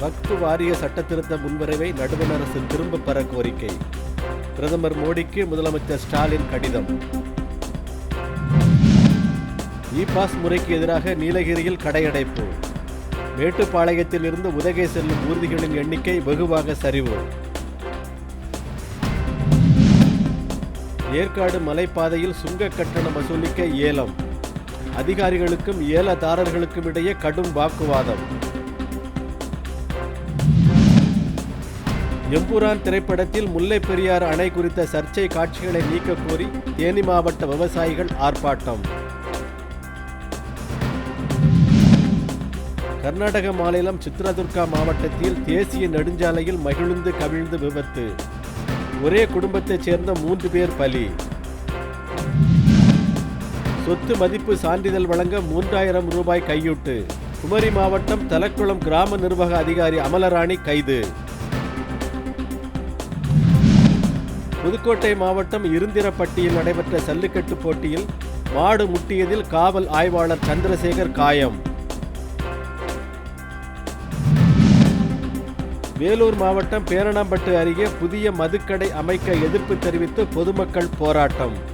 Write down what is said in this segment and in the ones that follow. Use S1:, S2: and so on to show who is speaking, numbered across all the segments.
S1: வக்ஃபு வாரிய சட்டத்திருத்த முன்வரைவை நடுவண் அரசு திரும்ப பெற கோரிக்கை. பிரதமர் மோடிக்கு முதலமைச்சர் ஸ்டாலின் கடிதம். இ பாஸ் முறைக்கு எதிராக நீலகிரியில் கடையடைப்பு. மேட்டுப்பாளையத்தில் இருந்து உதகை செல்லும் ஊர்திகளின் எண்ணிக்கை வெகுவாக சரிவு. ஏற்காடு மலைப்பாதையில் சுங்க கட்டணம் வசூலிக்க ஏலம். அதிகாரிகளுக்கும் ஏலதாரர்களுக்கும் இடையே கடும் வாக்குவாதம். எம்புரான் திரைப்படத்தில் முல்லை பெரியாறு அணை குறித்த சர்ச்சை காட்சிகளை நீக்க கோரி தேனி மாவட்ட விவசாயிகள் ஆர்ப்பாட்டம். கர்நாடக மாநிலம் சித்ரதுர்கா மாவட்டத்தில் தேசிய நெடுஞ்சாலையில் மகிழ்ந்து கவிழ்ந்து விபத்து. ஒரே குடும்பத்தைச் சேர்ந்த மூன்று பேர் பலி. சொத்து மதிப்பு சான்றிதழ் வழங்க மூன்றாயிரம் ரூபாய் கையூட்டு. குமரி மாவட்டம் தலக்குளம் கிராம நிர்வாக அதிகாரி அமலராணி கைது. புதுக்கோட்டை மாவட்டம் இருந்திரப்பட்டியில் நடைபெற்ற சல்லுக்கட்டு போட்டியில் மாடு முட்டியதில் காவல் ஆய்வாளர் சந்திரசேகர் காயம். வேலூர் மாவட்டம் பேரணாம்பட்டு அருகே புதிய மதுக்கடை அமைக்க எதிர்ப்பு தெரிவித்து பொதுமக்கள் போராட்டம்.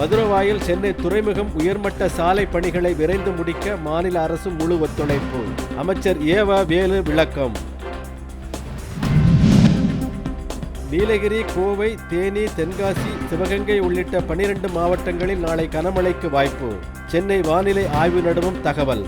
S1: மதுரவாயில் சென்னை துறைமுகம் உயர்மட்ட சாலை பணிகளை விரைந்து முடிக்க மாநில அரசு முழு ஒத்துழைப்பு. அமைச்சர் ஏவா வேலு விளக்கம். நீலகிரி கோவை தேனி தென்காசி சிவகங்கை உள்ளிட்ட பனிரெண்டு மாவட்டங்களில் நாளை கனமழைக்கு வாய்ப்பு. சென்னை வானிலை ஆய்வு நடுவம் தகவல்.